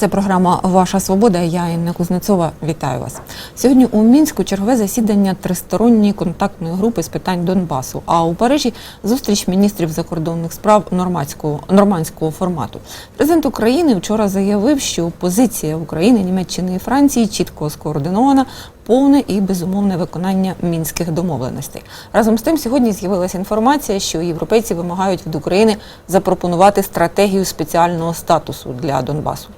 Це програма Ваша Свобода. Я Інна Кузнецова. Вітаю вас. Сьогодні у мінську чергове засідання тристоронньої контактної групи з питань Донбасу. А у Парижі зустріч міністрів закордонних справ нормандського нормандського формату. Президент України вчора заявив, що позиція України, Німеччини і Франції чітко скоординована. Повне і безумовне виконання мінських домовленостей. Разом з тим, сьогодні з'явилася інформація, що європейці вимагають від України запропонувати стратегію спеціального статусу для Донбасу.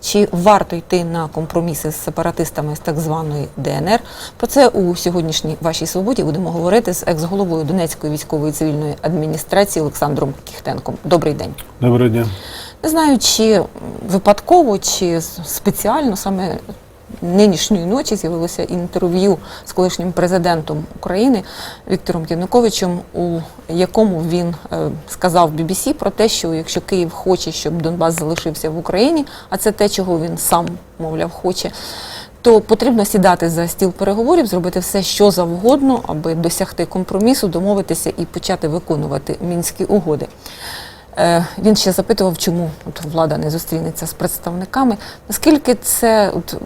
Чи варто йти на компроміси з сепаратистами з так званої ДНР? Про це у сьогоднішній вашій свободі будемо говорити з екс-головою Донецької військової цивільної адміністрації Олександром Кіхтенком. Добрий день. Доброго дня. Не знаю, чи випадково, чи спеціально саме нинішньої ночі з'явилося інтерв'ю з колишнім президентом України Віктором Януковичем, у якому він е, сказав BBC про те, що якщо Київ хоче, щоб Донбас залишився в Україні, а це те, чого він сам, мовляв, хоче. То потрібно сідати за стіл переговорів, зробити все, що завгодно, аби досягти компромісу, домовитися і почати виконувати мінські угоди. Е, Він ще запитував, чому от влада не зустрінеться з представниками. Наскільки це от,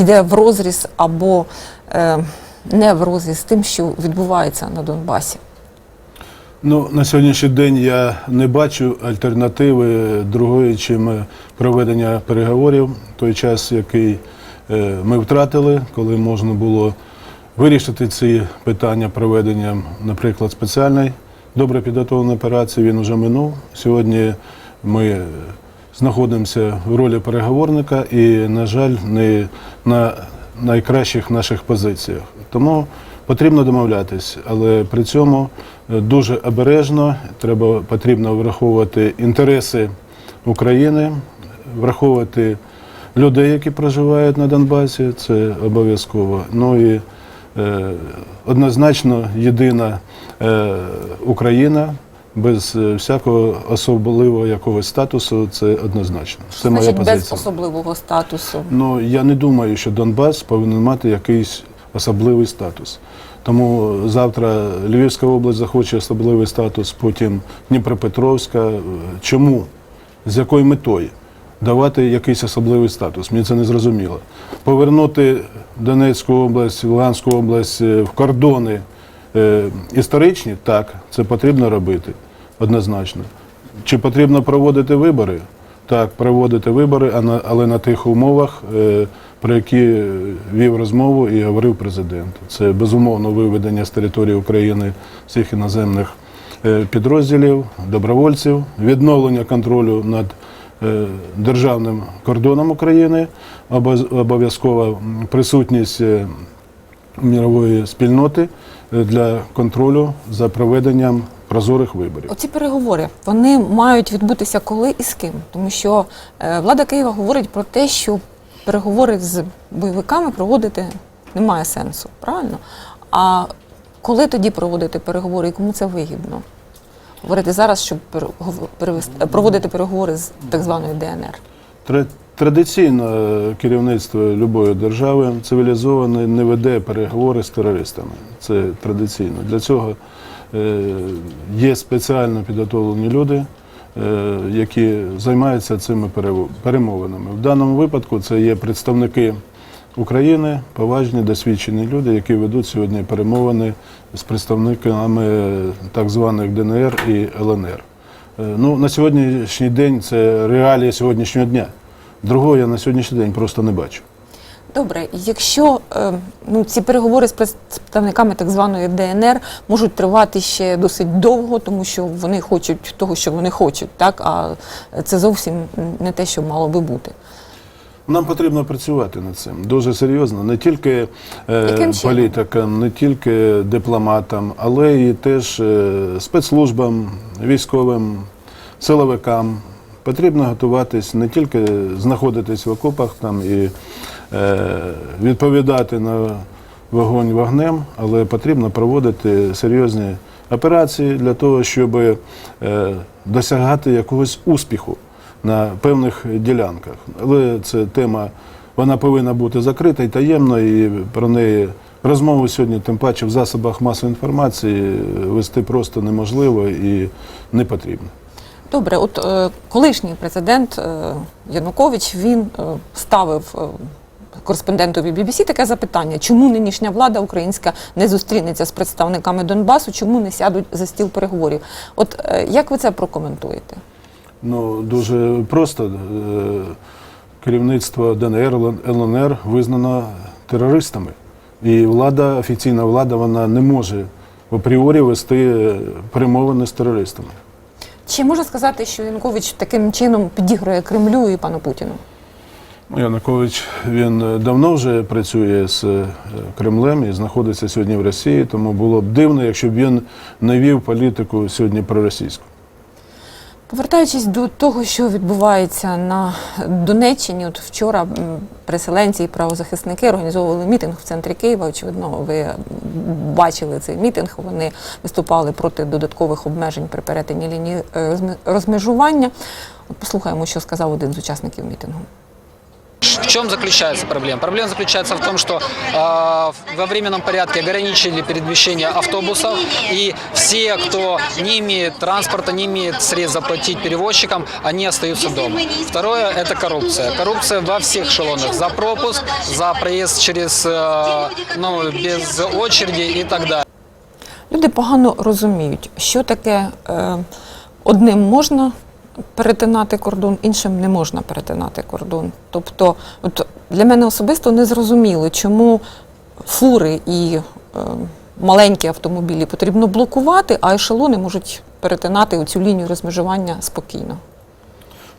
йде в розріз або е, не в розріз з тим, що відбувається на Донбасі? Ну, на сьогоднішній день я не бачу альтернативи другої, чим проведення переговорів. Той час, який е, ми втратили, коли можна було вирішити ці питання проведенням, наприклад, спеціальної добре підготовленої операції, він вже минув. Сьогодні ми знаходимося в ролі переговорника і, на жаль, не на найкращих наших позиціях. Тому потрібно домовлятись, але при цьому е, дуже обережно треба потрібно враховувати інтереси України, враховувати людей, які проживають на Донбасі, це обов'язково. Ну і однозначно єдина е, Україна. Без е, всякого особливого якогось статусу це однозначно. Це моя позиція. без особливого статусу. Ну я не думаю, що Донбас повинен мати якийсь особливий статус. Тому завтра Львівська область захоче особливий статус, потім Дніпропетровська. Чому? З якою метою? Давати якийсь особливий статус. Мені це не зрозуміло. Повернути Донецьку область, Луганську область е, в кордони е, історичні, так, це потрібно робити однозначно. Чи потрібно проводити вибори? Так, проводити вибори, але на тих умовах, е, про які е, вів розмову і говорив президент. Це безумовно виведення з території України всіх іноземних підрозділів, добровольців, відновлення контролю над державним кордоном України, обов'яз- обов'язкова присутність е, мірової спільноти е, для контролю за проведенням прозорих виборів. Оці переговори вони мають відбутися коли і з ким, тому що е, влада Києва говорить про те, що переговори з бойовиками проводити немає сенсу, правильно? А коли тоді проводити переговори і кому це вигідно? Говорити зараз, щоб е, проводити переговори з так званою ДНР. Традиційно е, керівництво любої держави цивілізоване не веде переговори з терористами. Це традиційно. Для цього е, є спеціально підготовлені люди, які займаються цими перемовинами. В даному випадку це є представники України, поважні, досвідчені люди, які ведуть сьогодні перемовини з представниками так званих ДНР і ЛНР. Е, Ну, на сьогоднішній день це реалії сьогоднішнього дня. Другого я на сьогоднішній день просто не бачу. Добре, якщо е, ну, ці переговори з представниками так званої ДНР можуть тривати ще досить довго, тому що вони хочуть того, що вони хочуть, так а це зовсім не те, що мало би бути. Нам потрібно працювати над цим дуже серйозно, не тільки е, політикам, не тільки дипломатам, але і теж е, спецслужбам, військовим, силовикам. Потрібно готуватись не тільки знаходитись в окопах там і е, відповідати на вогонь вогнем, але потрібно проводити серйозні операції для того, щоб е, досягати якогось успіху на певних ділянках. Але це тема, вона повинна бути закрита і таємна, і про неї розмову сьогодні, тим паче в засобах масової інформації, вести просто неможливо і не потрібно. Добре, от е, колишній президент е, Янукович він е, ставив е, кореспондентові BBC таке запитання: чому нинішня влада українська не зустрінеться з представниками Донбасу, чому не сядуть за стіл переговорів? От е, як ви це прокоментуєте? Ну, дуже просто. Е, Керівництво ДНР, ЛНР визнано терористами. І влада, офіційна влада, вона не може апріорі вести е, перемовини з терористами. Чи можна сказати, що Янукович таким чином підігрує Кремлю і пану Путіну? Ну, Янукович він е, давно вже працює з Кремлем і знаходиться сьогодні в Росії, тому було б дивно, якщо б він не вів політику сьогодні проросійську. Повертаючись до того, що відбувається на Донеччині, от вчора переселенці і правозахисники організовували мітинг в центрі Києва. Очевидно, ви бачили цей мітинг. Вони виступали проти додаткових обмежень при перетині лінії е, розмежування. От послухаємо, що сказав один з учасників мітингу. В чем заключается проблема? Проблема заключается в том, что э, во временном порядке ограничили передвижение автобусов, и все, кто не имеет транспорта, не имеет средств заплатить перевозчикам, они остаются дома. Второе – это коррупция. Коррупция во всех эшелонах. За пропуск, за проезд через, э, ну, без очереди и так далее. Люди погано розуміють, що таке е, одним можна перетинати кордон, іншим не можна перетинати кордон. Тобто, от для мене особисто не зрозуміло, чому фури і е, маленькі автомобілі потрібно блокувати, а ешелони можуть перетинати цю лінію розмежування спокійно.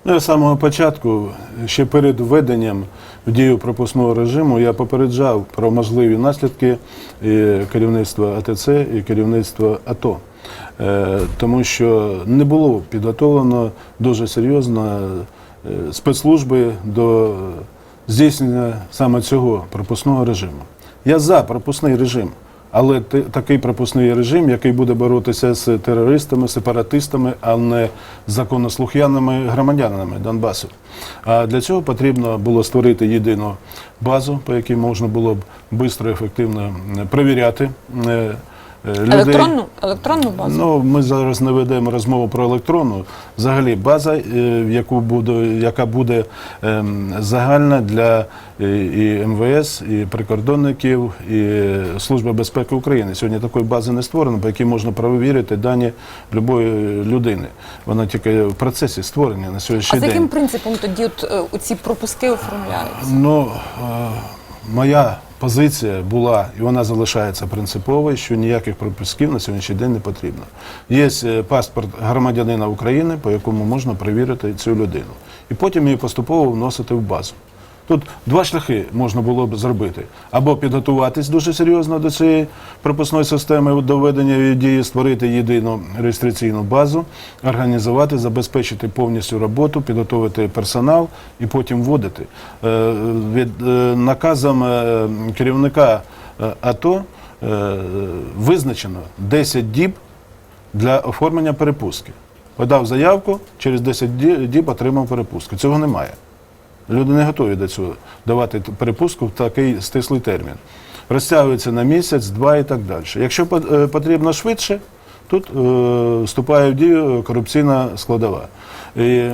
Ну, з самого початку, ще перед введенням в дію пропускного режиму, я попереджав про можливі наслідки керівництва АТЦ і керівництва АТО. Е, Тому що не було підготовлено дуже серйозно е, спецслужби до здійснення саме цього пропускного режиму. Я за пропускний режим. Але такий пропускний режим, який буде боротися з терористами, сепаратистами, а не законослух'яними громадянами Донбасу. А для цього потрібно було створити єдину базу, по якій можна було б швидко і ефективно перевіряти е, людей. Електронну, електронну базу. Ну, ми зараз не ведемо розмову про електронну. Взагалі, база, е, яку буде, яка буде ем, загальна для е, і МВС, і прикордонників, і Служби безпеки України. Сьогодні такої бази не створено, по якій можна перевірити дані будь-якої людини. Вона тільки в процесі створення на а сьогоднішній день. яким принципом тоді от, е, оці пропуски оформляються? Ну, е, моя позиція була, і вона залишається принциповою, що ніяких пропусків на сьогоднішній день не потрібно. Є е, паспорт громадянина України, по якому можна перевірити цю людину. І потім її поступово вносити в базу. Тут два шляхи можна було б зробити: або підготуватись дуже серйозно до цієї пропускної системи до введення її дії, створити єдину реєстраційну базу, організувати, забезпечити повністю роботу, підготувати персонал і потім вводити. Е, Від е, наказом е, керівника АТО визначено 10 діб для оформлення перепустки. Подав заявку, через 10 діб отримав перепустку. Цього немає. Люди не готові до цього давати перепустку в такий стислий термін. Розтягується на місяць, два і так далі. Якщо е, потрібно швидше, тут е, вступає в дію корупційна складова. І,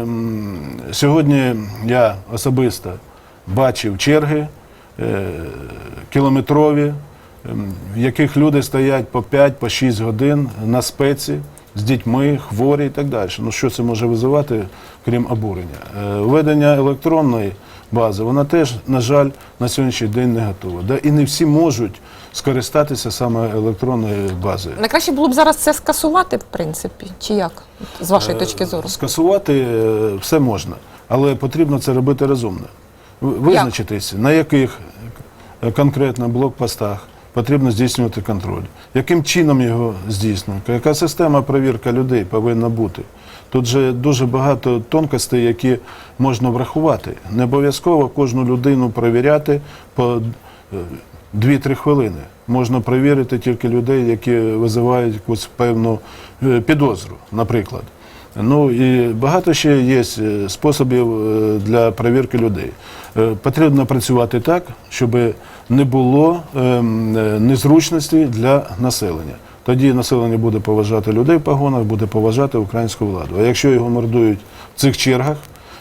сьогодні я особисто бачив черги е, кілометрові, в яких люди стоять по 5 по 6 годин на спеці з дітьми, хворі і так далі. Ну що це може визивати, крім обурення? Е, Введення електронної бази, вона теж, на жаль, на сьогоднішній день не готова. Да, і не всі можуть скористатися саме електронною базою. Найкраще було б зараз це скасувати, в принципі, чи як, з вашої точки зору? Скасувати е, все можна, але потрібно це робити розумно. В- Визначитися, на яких е, конкретно блокпостах потрібно здійснювати контроль, яким чином його здійснювати, яка система перевірки людей повинна бути. Тут же дуже багато тонкостей, які можна врахувати. Не обов'язково кожну людину перевіряти по е, 2-3 хвилини. Можна перевірити тільки людей, які визивають якусь певну е, підозру, наприклад. Ну і багато ще є е, способів е, для перевірки людей. Е, Потрібно працювати так, щоб не було ем, е, незручності для населення. тоді населення буде поважати людей в погонах, буде поважати українську владу. А якщо його мордують в цих чергах,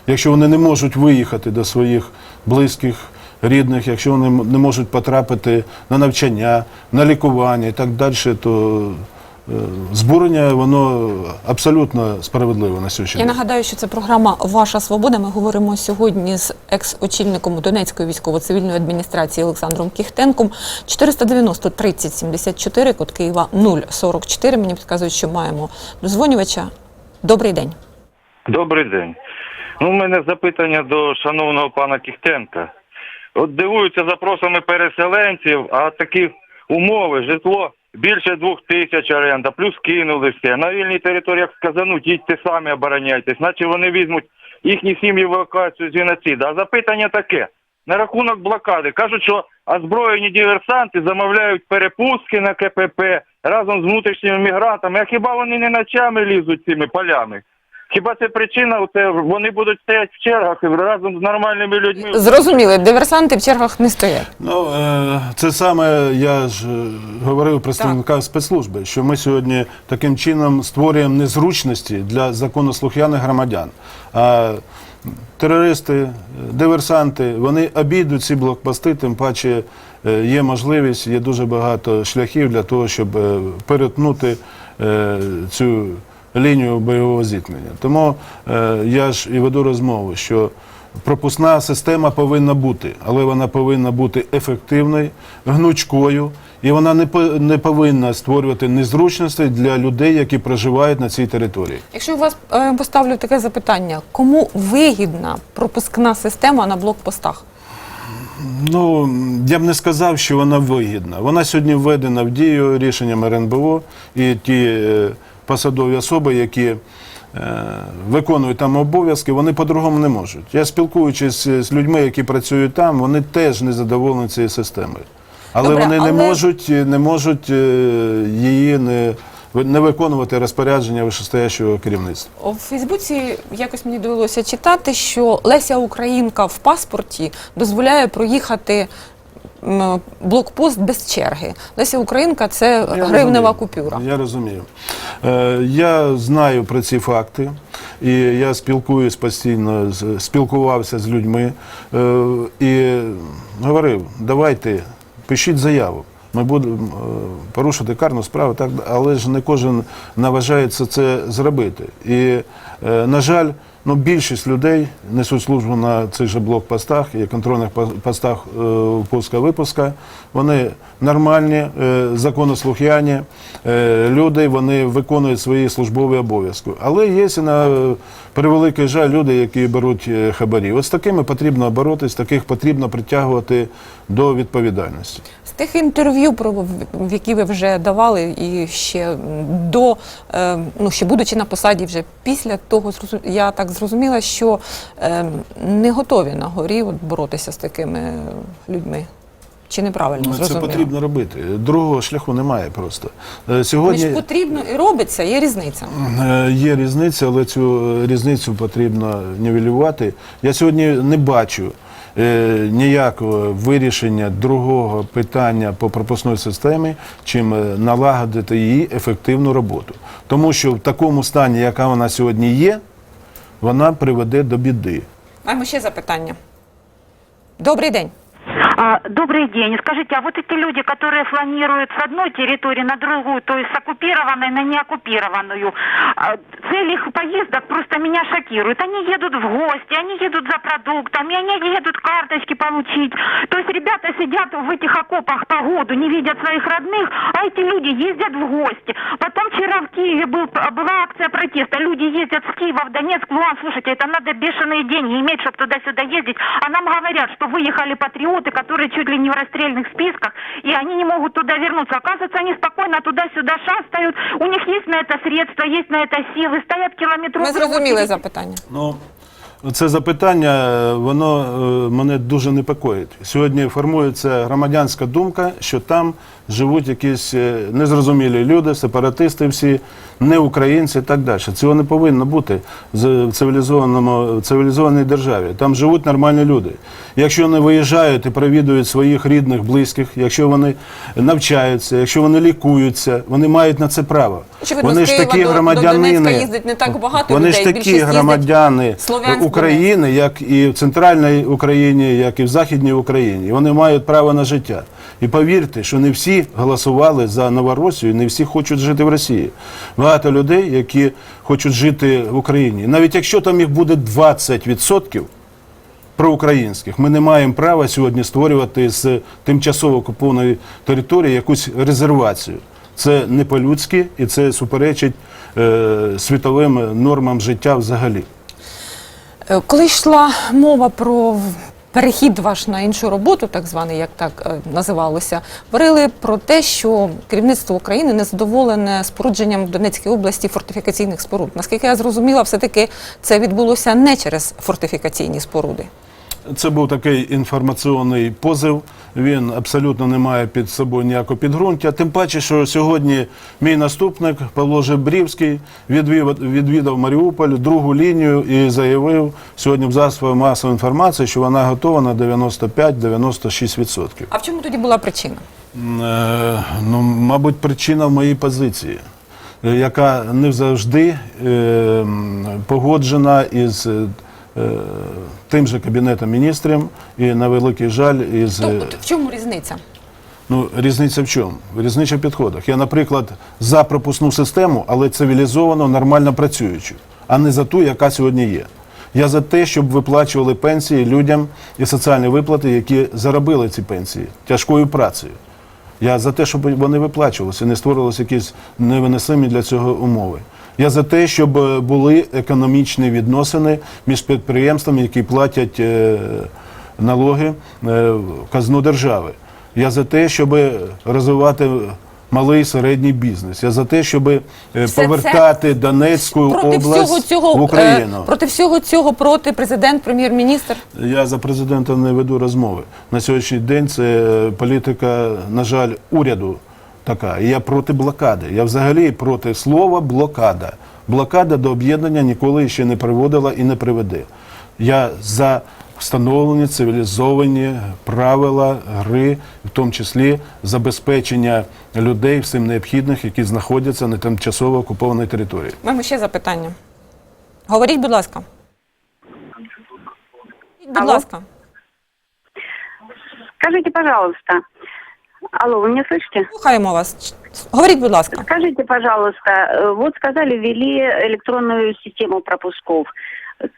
якщо вони не можуть виїхати до своїх близьких, рідних, якщо вони не можуть потрапити на навчання, на лікування і так далі, то збурення воно абсолютно справедливе на сьогоднішній Я нагадаю, що це програма Ваша свобода. Ми говоримо сьогодні з екс-очільником Донецької військово-цивільної адміністрації Олександром Кіхтенком. 490 30 74, код Києва 044. Мені підказують, що маємо дозвонювача. Добрий день. Добрий день. Ну, у мене запитання до шановного пана Кіхтенка. От дивуються запросами переселенців, а такі умови, житло більше двох тисяч оренда, плюс кинули все. На вільній території, як сказануть, їдьте самі обороняйтесь, наче вони візьмуть їхні сім'ї в евакуацію з геноциду. А запитання таке. На рахунок блокади кажуть, що озброєні диверсанти замовляють перепустки на КПП разом з внутрішніми мігрантами. А хіба вони не ночами лізуть цими полями? Хіба це причина? Оце вони будуть стояти в чергах і разом з нормальними людьми. Зрозуміли, диверсанти в чергах не стоять. Ну, е, це саме я ж е, говорив представникам спецслужби, що ми сьогодні таким чином створюємо незручності для законослухняних громадян. А терористи, е, диверсанти, вони обійдуть ці блокпости, тим паче є можливість, є дуже багато шляхів для того, щоб перетнути цю лінію бойового зіткнення. Тому е, я ж і веду розмову, що пропускна система повинна бути, але вона повинна бути ефективною, гнучкою, і вона не, по- не повинна створювати незручностей для людей, які проживають на цій території. Якщо у вас е, поставлю таке запитання, кому вигідна пропускна система на блокпостах? Ну, я б не сказав, що вона вигідна. Вона сьогодні введена в дію рішенням РНБО і ті е, посадові особи, які е, виконують там обов'язки, вони по-другому не можуть. Я спілкуючись з людьми, які працюють там, вони теж не задоволені цією системою. Але Добре, вони не але- можуть, не можуть е, її не, не виконувати розпорядження вищестоящого керівництва. У Фейсбуці якось мені довелося читати, що Леся Українка в паспорті дозволяє проїхати блокпост без черги. Леся Українка це Я гривнева розумію. купюра. Я розумію. Е, я знаю про ці факти, і я спілкуюсь постійно, спілкувався з людьми е, і говорив, давайте, пишіть заяву. Ми будемо е, порушити карну справу, так, але ж не кожен наважається це зробити. І, на жаль, ну, більшість людей несуть службу на цих же блокпостах і контрольних по- постах е, впуска-випуска. Вони нормальні, е, законослухняні е, люди, вони виконують свої службові обов'язки. Але є і на превеликий жаль люди, які беруть е, хабарі. Ось такими потрібно боротись, таких потрібно притягувати до відповідальності. З тих інтерв'ю, про які ви вже давали, і ще до е, ну ще будучи на посаді, вже після того я так зрозуміла, що е, не готові на горі от, боротися з такими людьми. Чи неправильно Ну, Це потрібно робити. Другого шляху немає просто. Е, Сьогодні ж потрібно і робиться, є різниця. Е, Є різниця, але цю різницю потрібно нівелювати. Я сьогодні не бачу е, ніякого вирішення другого питання по пропускної системі, чим налагодити її ефективну роботу. Тому що в такому стані, яка вона сьогодні є, вона приведе до біди. Маємо ще запитання. Добрий день. А, Добрый день. Скажите, а вот эти люди, которые фланируют с одной территории на другую, то есть с оккупированной на неоккупированную, а, цель их поездок просто меня шокирует. Они едут в гости, они едут за продуктами, они едут карточки получить. То есть ребята сидят в этих окопах по году, не видят своих родных, а эти люди ездят в гости. Потом вчера в Киеве был, была акция протеста. Люди ездят с Киева в Донецк, в Луганск. Слушайте, это надо бешеные деньги иметь, чтобы туда-сюда ездить. А нам говорят, что выехали патриоты, которые чуть ли не в расстрельных списках, и они не могут туда вернуться. Оказывается, они спокойно туда-сюда шастают. У них есть на это средства, есть на это силы, стоят Ми километровые зрозуміли очереди. запитання. Ну, це запитання, е, воно е, мене дуже непокоїть. Сьогодні формується громадянська думка, що там живуть якісь е, незрозумілі люди, сепаратисти всі, не українці і так далі. Цього не повинно бути в цивілізованому в цивілізованій державі. Там живуть нормальні люди. Якщо вони виїжджають і провідують своїх рідних, близьких, якщо вони навчаються, якщо вони лікуються, вони мають на це право. Очевидно, вони з ж такі до- до громадянини. Донецька їздить не так багато вони людей, ж такі громадяни Слов'янськ, України, як і в центральній Україні, як і в Західній Україні. Вони мають право на життя. І повірте, що не всі голосували за Новоросію, не всі хочуть жити в Росії. Багато людей, які хочуть жити в Україні. Навіть якщо там їх буде 20%, проукраїнських. Ми не маємо права сьогодні створювати з тимчасово окупованої території якусь резервацію. Це не по-людськи і це суперечить е, світовим нормам життя взагалі. Е, Коли йшла мова про перехід ваш на іншу роботу, так званий, як так е, називалося, говорили про те, що керівництво України не задоволене спорудженням в Донецькій області фортифікаційних споруд. Наскільки я зрозуміла, все-таки це відбулося не через фортифікаційні споруди. Це був такий інформаційний позив. Він абсолютно не має під собою ніякого підґрунтя. Тим паче, що сьогодні мій наступник Павло Жебрівський відвів, відвідав Маріуполь другу лінію і заявив сьогодні в засобах масової інформації, що вона готова на 95-96%. А в чому тоді була причина? Е, Ну, мабуть, причина в моїй позиції, е, яка не завжди е, погоджена із е, тим же Кабінетом міністрів і на великий жаль із. То, е, от в чому різниця? Ну, різниця в чому? Різниця в підходах. Я, наприклад, за пропускну систему, але цивілізовано, нормально працюючу, а не за ту, яка сьогодні є. Я за те, щоб виплачували пенсії людям і соціальні виплати, які заробили ці пенсії тяжкою працею. Я за те, щоб вони виплачувалися, не створювалися якісь невиносимі для цього умови. Я за те, щоб е, були економічні відносини між підприємствами, які платять е, налоги е, в казну держави. Я за те, щоб розвивати малий і середній бізнес. Я за те, щоб Все повертати Донецьку Проти область всього цього в Україну. проти всього цього проти президент, прем'єр-міністр. Я за президента не веду розмови. На сьогоднішній день це політика, на жаль, уряду така. І я проти блокади. Я взагалі проти слова блокада. Блокада до об'єднання ніколи ще не приводила і не приведе. Я за встановлені цивілізовані правила гри, в тому числі забезпечення людей всім необхідних, які знаходяться на тимчасово окупованій території. Маємо ще запитання. Говоріть, будь ласка. Будь Алло. ласка. Скажите, пожалуйста. Алло, вы меня слышите? Слухаємо вас. Говоріть, будь ласка. Скажите, пожалуйста, э, вот сказали, ввели электронную систему пропусков.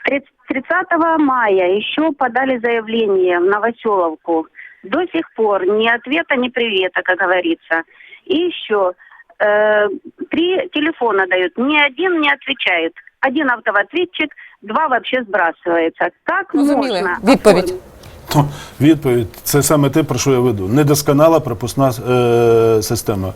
30 30 мая еще подали заявление в Новоселовку. До сих пор ни ответа, ни привета, как говорится. И еще э, три телефона дают. Ни один не отвечает. Один автоответчик, два вообще сбрасывается. Как Зрозуміли. можно? Відповідь. оформить? Ну, Відповідь це саме те, про що я веду. Недосконала пропускна е, система.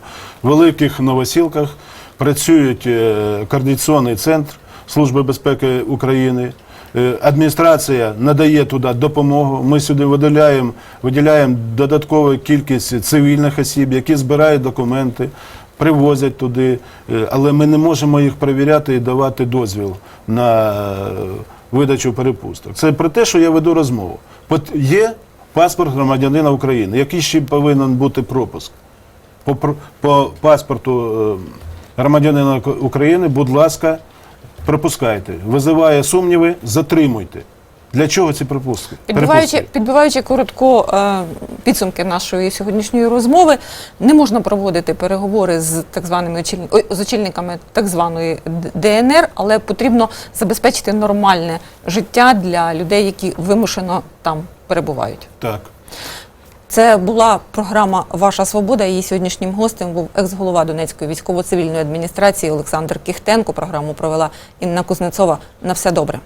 В великих новосілках працюють е, координаційний центр Служби безпеки України. Е, Адміністрація надає туди допомогу. Ми сюди виділяємо, виділяємо додаткову кількість цивільних осіб, які збирають документи, привозять туди, Е, але ми не можемо їх перевіряти і давати дозвіл на е, видачу перепусток. Це про те, що я веду розмову. От є паспорт громадянина України, який ще повинен бути пропуск. По, по паспорту е, громадянина України, будь ласка, пропускайте. Визиває сумніви, затримуйте. Для чого ці пропуски? Підбиваючи, Перепустки? підбиваючи коротко е, підсумки нашої сьогоднішньої розмови, не можна проводити переговори з так званими очільни- ой, з очільниками так званої ДНР, але потрібно забезпечити нормальне життя для людей, які вимушено там перебувають. Так. Це була програма Ваша свобода. Її сьогоднішнім гостем був екс-голова Донецької військово-цивільної адміністрації Олександр Кіхтенко. Програму провела Інна Кузнецова. На все добре.